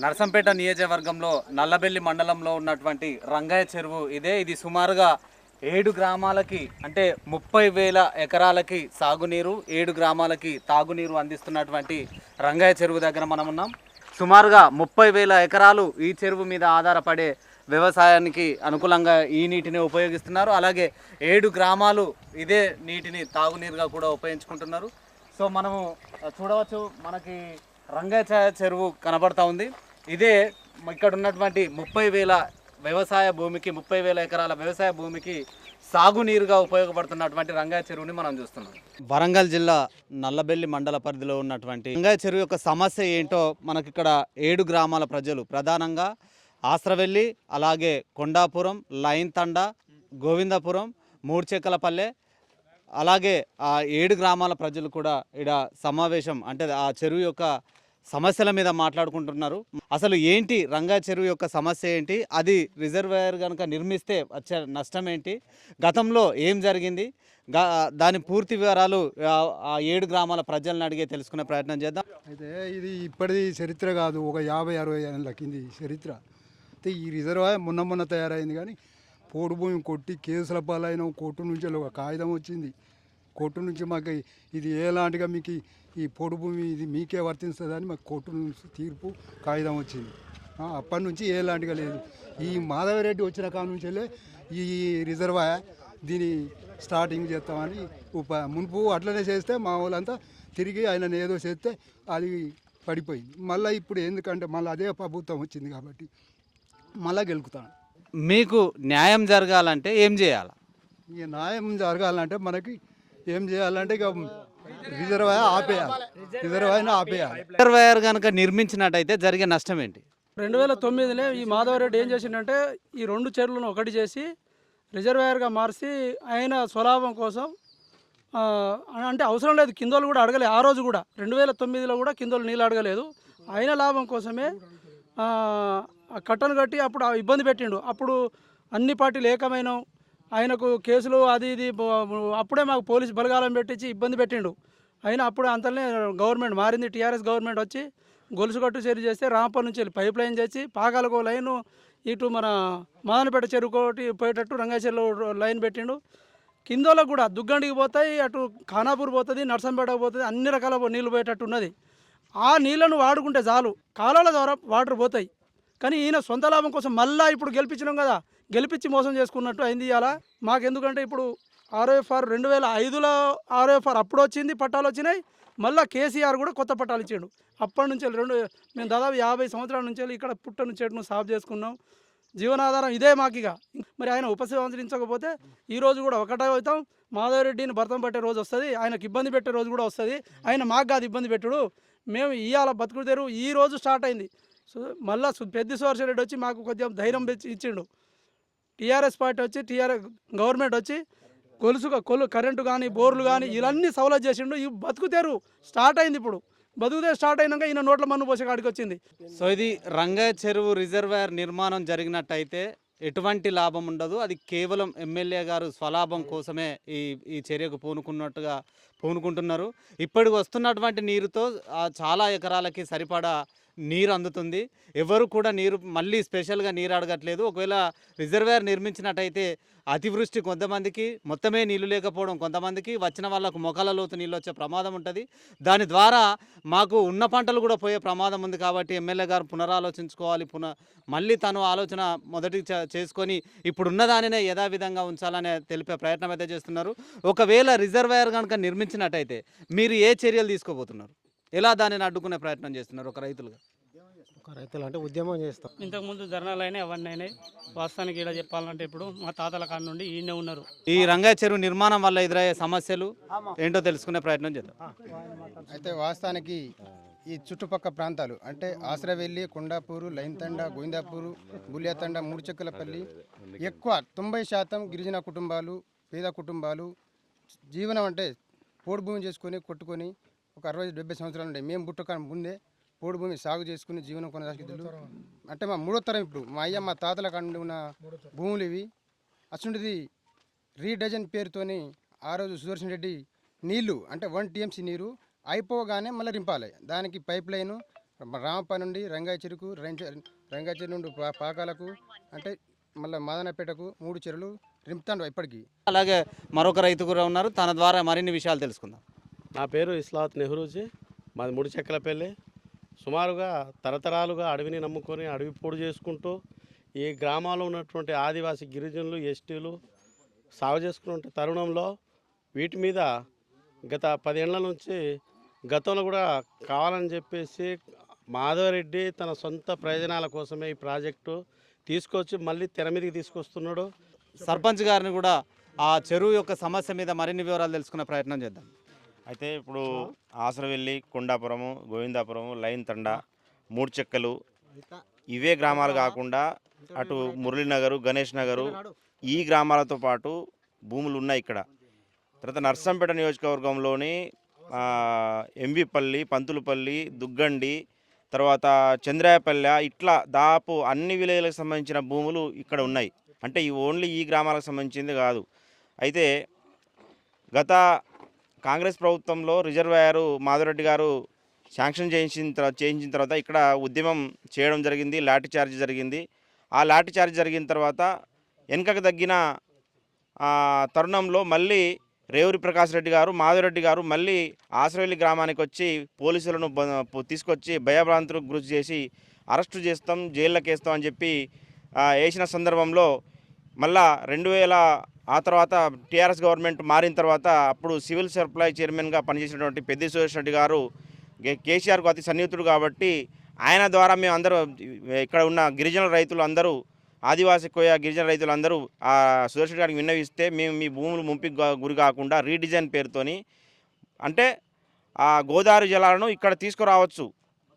నరసంపేట నియోజకవర్గంలో నల్లబెల్లి మండలంలో ఉన్నటువంటి రంగయ్య చెరువు ఇదే. ఇది సుమారుగా ఏడు గ్రామాలకి అంటే ముప్పై వేల ఎకరాలకి సాగునీరు ఏడు గ్రామాలకి తాగునీరు అందిస్తున్నటువంటి రంగయ్య చెరువు దగ్గర మనం ఉన్నాం. సుమారుగా ముప్పై వేల ఎకరాలు ఈ చెరువు మీద ఆధారపడే వ్యవసాయానికి అనుకూలంగా ఈ నీటిని ఉపయోగిస్తున్నారు. అలాగే ఏడు గ్రామాలు ఇదే నీటిని తాగునీరుగా కూడా ఉపయోగించుకుంటున్నారు. సో మనము చూడవచ్చు మనకి రంగయ్య చెరువు కనబడతా ఉంది. ఇదే ఇక్కడ ఉన్నటువంటి ముప్పై వేల వ్యవసాయ భూమికి ముప్పై వేల ఎకరాల వ్యవసాయ భూమికి సాగునీరుగా ఉపయోగపడుతున్నటువంటి రంగాయ చెరువుని మనం చూస్తున్నాం. వరంగల్ జిల్లా నల్లబెల్లి మండల పరిధిలో ఉన్నటువంటి రంగాయ చెరువు యొక్క సమస్య ఏంటో మనకి ఇక్కడ ఏడు గ్రామాల ప్రజలు ప్రధానంగా ఆస్రవెల్లి అలాగే కొండాపురం లైన్తండ గోవిందపురం మూడుచెక్కలపల్లె అలాగే ఆ ఏడు గ్రామాల ప్రజలు కూడా ఇక్కడ సమావేశం అంటే ఆ చెరువు యొక్క సమస్యల మీద మాట్లాడుకుంటున్నారు. అసలు ఏంటి రంగా చెరువు యొక్క సమస్య ఏంటి? అది రిజర్వాయర్ కనుక నిర్మిస్తే వచ్చే నష్టం ఏంటి? గతంలో ఏం జరిగింది? దాని పూర్తి వివరాలు ఆ- ఆ ఏడు గ్రామాల ప్రజలను అడిగే తెలుసుకునే ప్రయత్నం చేద్దాం. అయితే ఇది ఇప్పటిది చరిత్ర కాదు ఒక యాభై అరవై ఏళ్ళ కింది చరిత్ర. అయితే ఈ రిజర్వాయర్ మొన్న మొన్న తయారైంది కానీ పోడు కొట్టి కేసుల పాలైన కోర్టు నుంచి ఒక కాగితం వచ్చింది. కోర్టు నుంచి మాకు ఇది ఎలాంటిగా మీకు ఈ పోడు భూమి ఇది మీకే వర్తిస్తుందని మాకు కోర్టు నుంచి తీర్పు కాగితం వచ్చింది. అప్పటి నుంచి ఎలాంటిగా లేదు. ఈ మాధవరెడ్డి వచ్చిన కాడ నుంచెల్లే ఈ రిజర్వాయర్ దీని స్టార్టింగ్ చేస్తామని ఉప మునుపు అట్లనే చేస్తే మా వాళ్ళంతా తిరిగి ఆయన ఏదో చేస్తే అది పడిపోయింది. మళ్ళీ ఇప్పుడు ఎందుకంటే మళ్ళీ అదే ప్రభుత్వం వచ్చింది కాబట్టి మళ్ళీ గెలుకుతాను మీకు న్యాయం జరగాలంటే ఏం చేయాలి? ఇక న్యాయం జరగాలంటే మనకి ఏం చేయాలంటే ఇక రిజర్వాయర్ ఆపేయాలి. రిజర్వాయర్ని ఆపేయాలి. రిజర్వాయర్ కనుక నిర్మించినట్టయితే జరిగే నష్టం ఏంటి? రెండు వేల తొమ్మిదిలో ఈ మాధవరెడ్డి ఏం చేసిండంటే ఈ రెండు చెరువులను ఒకటి చేసి రిజర్వాయర్గా మార్చి ఆయన స్వలాభం కోసం అంటే అవసరం లేదు కిందోలు కూడా అడగలేదు ఆ రోజు కూడా రెండు వేల తొమ్మిదిలో కూడా కిందోలు నీళ్ళు అడగలేదు. ఆయన లాభం కోసమే ఆ, కట్టను కట్టి అప్పుడు ఇబ్బంది పెట్టిండు. అప్పుడు అన్ని పార్టీలు ఏకమైన ఆయనకు కేసులు అది ఇది అప్పుడే మాకు పోలీసు బలగాలం పెట్టించి ఇబ్బంది పెట్టిండు. అయినా అప్పుడు అంతలోనే గవర్నమెంట్ మారింది. టీఆర్ఎస్ గవర్నమెంట్ వచ్చి గొలుసు కట్టు చెరువు చేస్తే రాంపల్ నుంచి వెళ్ళి పైప్ లైన్ చేసి పాకాలకు లైన్ ఇటు మన మాదనపేట చెరువు ఒకటి పోయేటట్టు రంగాయ లైన్ పెట్టిండు. కిందోలకు కూడా దుగ్గండికి పోతాయి అటు ఖానాపూర్ పోతుంది నర్సంపేటకు పోతుంది అన్ని రకాల నీళ్ళు పోయేటట్టు ఉన్నది. ఆ నీళ్ళను వాడుకుంటే చాలు. కాలాల ద్వారా వాటర్ పోతాయి. కానీ ఈయన సొంత లాభం కోసం మళ్ళా ఇప్పుడు గెలిపించినాం కదా. గెలిపించి మోసం చేసుకున్నట్టు అయింది ఇవాళ మాకెందుకంటే ఇప్పుడు ఆర్ఓఎఫ్ఆర్ రెండు వేల ఐదులో ఆర్ఓఎఫ్ఆర్ అప్పుడు వచ్చింది పట్టాలు వచ్చినాయి. మళ్ళీ కేసీఆర్ కూడా కొత్త పట్టాలు ఇచ్చాడు. అప్పటి నుంచి రెండు మేము దాదాపు యాభై సంవత్సరాల నుంచి వెళ్ళి ఇక్కడ పుట్టను చెట్టును సాగు చేసుకున్నాం. జీవనాధారం ఇదే మాకు ఇక మరి ఆయన ఉపసంహరించకపోతే ఈరోజు కూడా ఒకటే అవుతాం. మాధవరెడ్డిని భర్తం పట్టే రోజు వస్తుంది ఆయనకు ఇబ్బంది పెట్టే రోజు కూడా వస్తుంది. ఆయన మాకు కాదు ఇబ్బంది పెట్టుడు. మేము ఇవాళ బతుకుడు తెరువు. ఈ రోజు స్టార్ట్ అయింది. మళ్ళా పెద్ద సువర్ష రెడ్డి వచ్చి మాకు కొంచెం ధైర్యం ఇచ్చిండు. టీఆర్ఎస్ పార్టీ వచ్చి టీఆర్ఎస్ గవర్నమెంట్ వచ్చి గొలుసుగా కొలు కరెంటు కానీ బోర్లు కానీ ఇవన్నీ సవలత్ చేసిండు. ఇవి బతుకుతేరు స్టార్ట్ అయింది ఇప్పుడు. బతుకుతే స్టార్ట్ అయినాక ఈయన నోట్ల మన్ను పోసే కాడికి వచ్చింది. సో ఇది రంగయ్య చెరువు రిజర్వాయర్ నిర్మాణం జరిగినట్టయితే ఎటువంటి లాభం ఉండదు. అది కేవలం ఎమ్మెల్యే గారు స్వలాభం కోసమే ఈ ఈ చర్యకు పూనుకున్నట్టుగా పూనుకుంటున్నారు. ఇప్పటికి వస్తున్నటువంటి నీరుతో చాలా ఎకరాలకి సరిపడా నీరు అందుతుంది ఎవరు కూడా నీరు మళ్ళీ స్పెషల్గా నీరు అడగట్లేదు. ఒకవేళ రిజర్వేర్ నిర్మించినట్టయితే అతివృష్టి కొంతమందికి మొత్తమే నీళ్ళు లేకపోవడం కొంతమందికి వచ్చిన వాళ్ళకు మొక్కల లోతు నీళ్ళు వచ్చే ప్రమాదం ఉంటుంది. దాని ద్వారా మాకు ఉన్న పంటలు కూడా పోయే ప్రమాదం ఉంది కాబట్టి ఎమ్మెల్యే గారు పునరాలోచించుకోవాలి. పున మళ్ళీ తను ఆలోచన మొదటి చేసుకొని ఇప్పుడున్న దానినే యథావిధంగా ఉంచాలనే తెలిపే ప్రయత్నం అయితే చేస్తున్నారు. ఒకవేళ రిజర్వేర్ కనుక నిర్మించినట్టయితే మీరు ఏ చర్యలు తీసుకోబోతున్నారు? ఎలా దానిని అడ్డుకునే ప్రయత్నం చేస్తున్నారు ఒక రైతులుగా? ఒక రైతులు అంటే ఉద్యమం చేస్తాం. ఇంతకుముందు ధర్నాలు అయినాయి అవన్నీ అయినాయి. వాస్తవానికి ఇలా చెప్పాలంటే ఇప్పుడు మా తాతల కాడ నుండి ఈయనే ఉన్నారు. ఈ రంగయ్య చెరువు నిర్మాణం వల్ల ఎదురయ్యే సమస్యలు ఏంటో తెలుసుకునే ప్రయత్నం చేద్దాం. అయితే వాస్తవానికి ఈ చుట్టుపక్కల ప్రాంతాలు అంటే ఆశ్రవెల్లి కొండాపూరు లైన్తండ గోవిందాపూరు బుల్యాతండ మూడుచెక్కలపల్లి ఎక్కువ తొంభై శాతం గిరిజన కుటుంబాలు పేద కుటుంబాలు జీవనం అంటే పోడు భూమి చేసుకొని కొట్టుకొని ఒక అరవై డెబ్బై సంవత్సరాలు ఉండే. మేము పుట్టక ముందే పోడు భూమి సాగు చేసుకుని జీవనం కొనసాగిద్దులు అంటే మా మూడో తరం ఇప్పుడు. మా అయ్య మా తాతల కాడ ఉన్న భూములు ఇవి. అసలుంటిది రీడజన్ పేరుతోని ఆ రోజు సుదర్శన్ రెడ్డి నీళ్ళు అంటే వన్ టీఎంసీ నీరు అయిపోగానే మళ్ళీ రింపాలి. దానికి పైప్ లైన్ రామప్ప నుండి రంగాయ చెరుకు రంగాయ చెరు నుండి పాకాలకు అంటే మళ్ళీ మాదనపేటకు మూడు చెరువులు రింపుతాండు ఇప్పటికీ? అలాగే మరొక రైతు కూడా ఉన్నారు. తన ద్వారా మరిన్ని విషయాలు తెలుసుకుందాం. నా పేరు ఇస్లాత్ నెహ్రూజీ. మాది ముడి చెక్కలపల్లి సుమారుగా తరతరాలుగా అడవిని నమ్ముకొని అడవి పొడి చేసుకుంటూ ఈ గ్రామాల్లో ఉన్నటువంటి ఆదివాసీ గిరిజనులు ఎస్టీలు సాగు చేసుకున్న తరుణంలో వీటి మీద గత పదేళ్ళ నుంచి గతంలో కూడా కావాలని చెప్పేసి మాధవరెడ్డి తన సొంత ప్రయోజనాల కోసమే ఈ ప్రాజెక్టు తీసుకొచ్చి మళ్ళీ తెర మీదకి తీసుకొస్తున్నాడు. సర్పంచ్ గారిని కూడా ఆ చెరువు యొక్క సమస్య మీద మరిన్ని వివరాలు తెలుసుకునే ప్రయత్నం చేద్దాం. అయితే ఇప్పుడు ఆసరవెల్లి కొండాపురము గోవిందాపురము లైన్ తండ మూడు చెక్కలు ఇవే గ్రామాలు కాకుండా అటు మురళీనగరు గణేష్ నగరు ఈ గ్రామాలతో పాటు భూములు ఉన్నాయి ఇక్కడ. తర్వాత నర్సంపేట నియోజకవర్గంలోని ఆ, ఎంవిపల్లి పంతులపల్లి దుగ్గండి తర్వాత చంద్రాయపల్లె ఇట్లా దాదాపు అన్ని విలేజ్లకు సంబంధించిన భూములు ఇక్కడ ఉన్నాయి. అంటే ఈ ఓన్లీ ఈ గ్రామాలకు సంబంధించింది కాదు. అయితే గత కాంగ్రెస్ ప్రభుత్వంలో రిజర్వాయర్ మాధురెడ్డి గారు శాంక్షన్ చేయించిన తర్వాత చేయించిన తర్వాత ఇక్కడ ఉద్యమం చేయడం జరిగింది లాఠీ చార్జ్ జరిగింది. ఆ లాఠీ చార్జ్ జరిగిన తర్వాత వెనుకకు తగ్గిన తరుణంలో మళ్ళీ రేవూరి ప్రకాష్ రెడ్డి గారు మాధవరెడ్డి గారు మళ్ళీ ఆశ్రవల్లి గ్రామానికి వచ్చి పోలీసులను బ- తీసుకొచ్చి భయభ్రాంతులకు గురి చేసి అరెస్టు చేస్తాం జైల్లోకి వేస్తాం అని చెప్పి వేసిన సందర్భంలో మళ్ళా రెండు వేల ఆ తర్వాత టీఆర్ఎస్ గవర్నమెంట్ మారిన తర్వాత అప్పుడు సివిల్ సప్లై చైర్మన్గా పనిచేసినటువంటి పెద్ది సురేష్ రెడ్డి గారు కేసీఆర్కు అతి సన్నిహితుడు కాబట్టి ఆయన ద్వారా మేము అందరూ ఇక్కడ ఉన్న గిరిజన రైతులు అందరూ ఆదివాసీ కోయ గిరిజన రైతులందరూ ఆ సురేష్ రెడ్డి గారికి విన్నవిస్తే మేము మీ భూములు ముంపికి గురి కాకుండా రీడిజైన్ పేరుతోని అంటే ఆ గోదావరి జలాలను ఇక్కడ తీసుకురావచ్చు.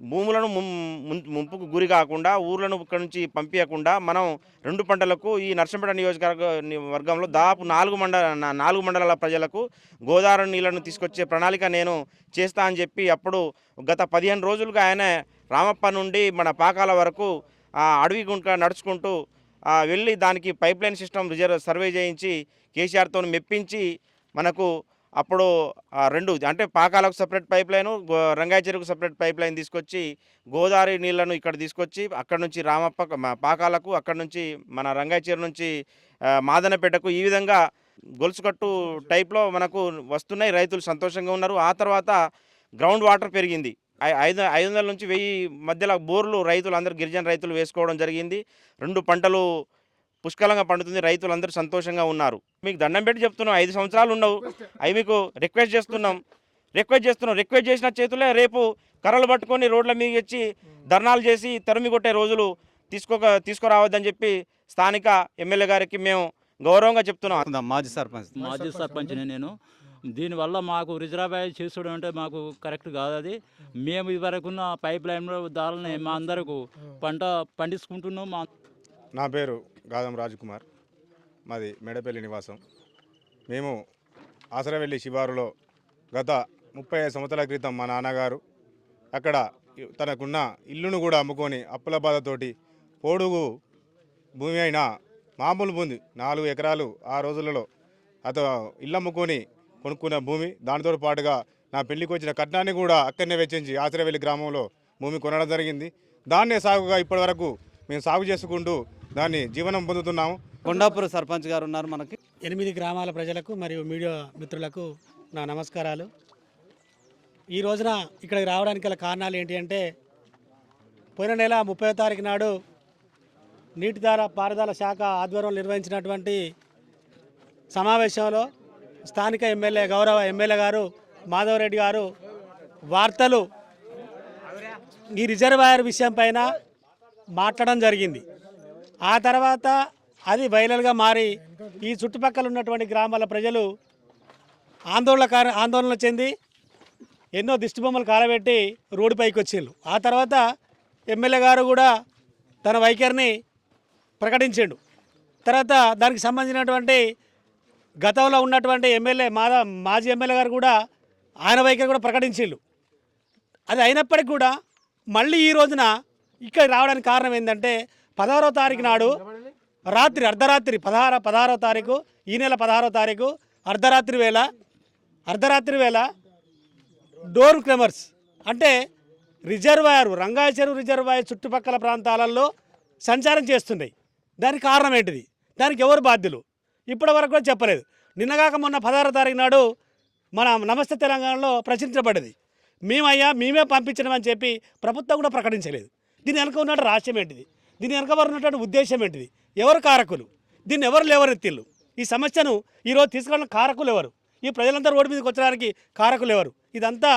భూములను ముం- ముం- ముంపుకు గురి కాకుండా ఊర్లను ఇక్కడ నుంచి పంపించకుండా మనం రెండు పంటలకు ఈ నర్సంపేట నియోజకవర్గ వర్గంలో దాదాపు నాలుగు మండల నాలుగు మండలాల ప్రజలకు గోదావరి నీళ్ళను తీసుకొచ్చే ప్రణాళిక నేను చేస్తా అని చెప్పి అప్పుడు గత పదిహేను రోజులుగా ఆయన రామప్ప నుండి మన పాకాల వరకు అడవి గుంట నడుచుకుంటూ వెళ్ళి దానికి pipe line system reserve survey చేయించి కేసీఆర్తో మెప్పించి మనకు అప్పుడు రెండు అంటే పాకాలకు separate pipe line రంగాయచెరుకు separate pipe line తీసుకొచ్చి గోదావరి నీళ్ళను ఇక్కడ తీసుకొచ్చి అక్కడ నుంచి రామప్ప పాకాలకు అక్కడ నుంచి మన రంగాయచెరు నుంచి మాదనపేటకు ఈ విధంగా గొలుసుకట్టు టైప్లో మనకు వస్తున్నాయి. రైతులు సంతోషంగా ఉన్నారు. ఆ తర్వాత గ్రౌండ్ వాటర్ పెరిగింది. ఐదు ఐదు వందల నుంచి వెయ్యి మధ్యలో బోర్లు రైతులు అందరూ గిరిజన రైతులు వేసుకోవడం జరిగింది. రెండు పంటలు పుష్కలంగా పండుతుంది. రైతులు అందరూ సంతోషంగా ఉన్నారు. మీకు దండం పెట్టి చెప్తున్నాం. ఐదు సంవత్సరాలు ఉండవు. అవి మీకు రిక్వెస్ట్ చేస్తున్నాం. రిక్వెస్ట్ చేస్తున్నాం. రిక్వెస్ట్ చేసిన చేతులే రేపు కర్రలు పట్టుకొని రోడ్ల మీద వచ్చి ధర్నాలు చేసి తరిమి కొట్టే రోజులు తీసుకోక తీసుకురావద్దని చెప్పి స్థానిక ఎమ్మెల్యే గారికి మేము గౌరవంగా చెప్తున్నాం. మాజీ సర్పంచ్. మాజీ సర్పంచ్ని నేను. దీనివల్ల మాకు రిజర్వాయర్ చేసుకోవడం అంటే మాకు కరెక్ట్ కాదు అది. మేము ఇదివరకున్న పైప్ లైన్లో దారులని మా అందరకు పంట పండించుకుంటున్నాం. మా నా పేరు గాదం రాజ్కుమార్ మాది మేడపల్లి నివాసం. మేము ఆసరవెల్లి శివారులో గత ముప్పై ఐదు సంవత్సరాల క్రితం మా నాన్నగారు అక్కడ తనకున్న ఇల్లును కూడా అమ్ముకొని అప్పుల బాధతోటి పోడుగు భూమి అయిన మామూలు భూమి నాలుగు ఎకరాలు ఆ రోజులలో అత ఇల్లు అమ్ముకొని కొనుక్కున్న భూమి దానితో పాటుగా నా పెళ్ళికి వచ్చిన కట్నాన్ని కూడా అక్కడనే వెచ్చించి ఆసరవెల్లి గ్రామంలో భూమి కొనడం జరిగింది. దాన్నే సాగుగా ఇప్పటివరకు మేము సాగు చేసుకుంటూ దాన్ని జీవనం పొందుతున్నాము. కొండాపురం సర్పంచ్ గారు ఉన్నారు మనకి. ఎనిమిది గ్రామాల ప్రజలకు మరియు మీడియా మిత్రులకు నా నమస్కారాలు. ఈ రోజున ఇక్కడికి రావడానికి గల కారణాలు ఏంటి అంటే పోయిన నెల ముప్పై తారీఖు నాడు నీటిధార పారుదల శాఖ ఆధ్వర్యంలో నిర్వహించినటువంటి సమావేశంలో స్థానిక ఎమ్మెల్యే గౌరవ ఎమ్మెల్యే గారు మాధవరెడ్డి గారు వార్తలు ఈ రిజర్వాయర్ విషయం పైన మాట్లాడడం జరిగింది. ఆ తర్వాత అది వైరల్గా మారి ఈ చుట్టుపక్కల ఉన్నటువంటి గ్రామాల ప్రజలు ఆందోళన ఆందోళన చెంది ఎన్నో దిష్టిబొమ్మలు కాలబెట్టి రోడ్డుపైకి వచ్చిండ్రు. ఆ తర్వాత ఎమ్మెల్యే గారు కూడా తన వైఖరిని ప్రకటించిండు. తర్వాత దానికి సంబంధించినటువంటి గతంలో ఉన్నటువంటి ఎమ్మెల్యే మాదా మాజీ ఎమ్మెల్యే గారు కూడా ఆయన వైఖరి కూడా ప్రకటించిండు. అది అయినప్పటికీ కూడా మళ్ళీ ఈ రోజున ఇక్కడ రావడానికి కారణం ఏంటంటే పదహారో తారీఖు నాడు రాత్రి అర్ధరాత్రి పదహార పదహారో తారీఖు ఈ నెల పదహారో తారీఖు అర్ధరాత్రి వేళ అర్ధరాత్రి వేళ డోర్ క్లెమర్స్. అంటే రిజర్వాయర్ రంగాయ చెరువు రిజర్వాయర్ చుట్టుపక్కల ప్రాంతాలలో సంచారం చేస్తున్నాయి దానికి కారణం ఏంటిది? దానికి ఎవరు బాధ్యులు? ఇప్పటి వరకు కూడా చెప్పలేదు. నిన్నగాక మొన్న పదహారో తారీఖు నాడు మన నమస్తే తెలంగాణలో ప్రచురించబడ్డది మేమయ్యా మేమే పంపించడమని చెప్పి ప్రభుత్వం కూడా ప్రకటించలేదు. దీని వెనక ఉన్నట్టు రహస్యం ఏంటిది? దీని వెనక ఉన్నటువంటి ఉద్దేశం ఏంటిది? ఎవరు కారకులు? దీన్ని ఎవరు లేవనెత్తిళ్ళు ఈ సమస్యను ఈరోజు తీసుకురావడం కారకులు ఎవరు? ఈ ప్రజలంతా రోడ్డు మీదకి వచ్చడానికి కారకులు ఎవరు? ఇదంతా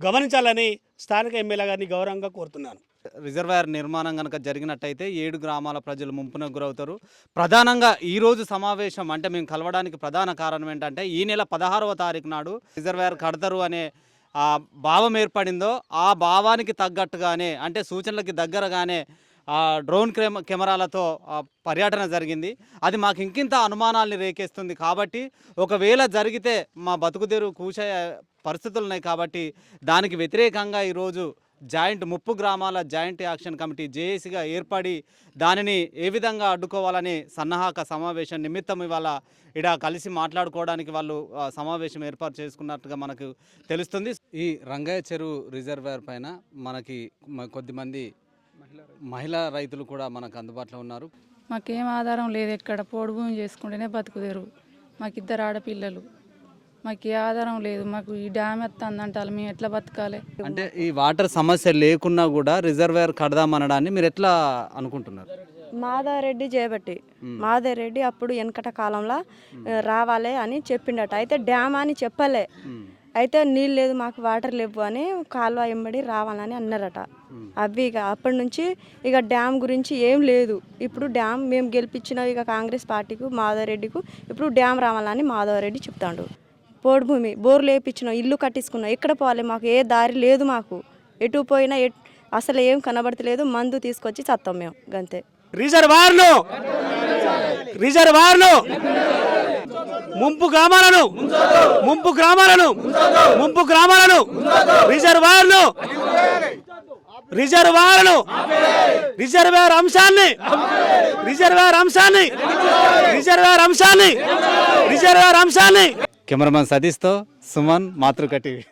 గమనించాలని స్థానిక ఎమ్మెల్యే గారిని గౌరవంగా కోరుతున్నాను. రిజర్వాయర్ నిర్మాణం కనుక జరిగినట్టయితే ఏడు గ్రామాల ప్రజలు ముంపునకు గురవుతారు. ప్రధానంగా ఈరోజు సమావేశం అంటే మేము కలవడానికి ప్రధాన కారణం ఏంటంటే ఈ నెల పదహారవ తారీఖు నాడు రిజర్వాయర్ కడతారు అనే భావం ఏర్పడిందో ఆ భావానికి తగ్గట్టుగానే అంటే సూచనలకి దగ్గరగానే ఆ డ్రోన్ కెమ కెమెరాలతో పర్యటన జరిగింది. అది మాకు ఇంకింత అనుమానాల్ని రేకేస్తుంది కాబట్టి ఒకవేళ జరిగితే మా బతుకుదేరు కూచే పరిస్థితులు ఉన్నాయి కాబట్టి దానికి వ్యతిరేకంగా ఈరోజు జాయింట్ ముప్పు గ్రామాల జాయింట్ యాక్షన్ కమిటీ జేఏసీగా ఏర్పడి దానిని ఏ విధంగా అడ్డుకోవాలని సన్నాహక సమావేశం నిమిత్తం ఇవాళ ఇడ కలిసి మాట్లాడుకోవడానికి వాళ్ళు సమావేశం ఏర్పాటు చేసుకున్నట్టుగా మనకు తెలుస్తుంది. ఈ రంగయ్య చెరువు రిజర్వాయర్ పైన మనకి కొద్దిమంది మహిళా రైతులు కూడా మనకు అందుబాటులో ఉన్నారు. మాకేం ఆధారం లేదు ఎక్కడ పోడు భూమి చేసుకుంటేనే బతుకుదేరు మాకు ఇద్దరు ఆడపిల్లలు. మాకు ఏ ఆధారం లేదు. మాకు ఈ డ్యామ్ ఎత్తందంటారు. మేము ఎట్లా బతకాలి? అంటే ఈ వాటర్ సమస్య లేకున్నా కూడా రిజర్వాయర్ కడదామనడాన్ని మీరు ఎట్లా అనుకుంటున్నారు? మాధవరెడ్డి చేపట్టి. మాధవరెడ్డి అప్పుడు వెనకట కాలంలో రావాలి అని చెప్పిండట. అయితే డ్యామ్ అని చెప్పలే. అయితే నీళ్ళు లేదు మాకు వాటర్ లేవు అని కాలువ ఎంబడి రావాలని అన్నారట. అవి ఇక అప్పటి నుంచి ఇక డ్యామ్ గురించి ఏం లేదు. ఇప్పుడు డ్యామ్ మేము గెలిపించిన ఇక కాంగ్రెస్ పార్టీకు మాధవరెడ్డికు ఇప్పుడు డ్యామ్ రావాలని మాధవరెడ్డి చెప్తాడు. పోడు భూమి బోర్లు వేయించినాం ఇల్లు కట్టించుకున్నాం. ఎక్కడ పోవాలి మాకు? ఏ దారి లేదు మాకు. ఎటు పోయినా ఎట్ అసలు ఏం కనబడతలేదు. మందు తీసుకొచ్చి చత్తాం మేము. గంతే. రిజర్వార్లు! రిజర్వార్లు! ముంపు గ్రామాలను! ముంపు గ్రామాలను! ముంపు గ్రామాలను! రిజర్వార్లు! రిజర్వార్లు! రిజర్వేర్ అంశాన్ని! రిజర్వేర్ అంశాన్ని! రిజర్వేర్ అంశాన్ని! రిజర్వేర్ అంశాన్ని! కెమెరామెన్ సతీష్తో సుమన్ మాతృక టీవీ.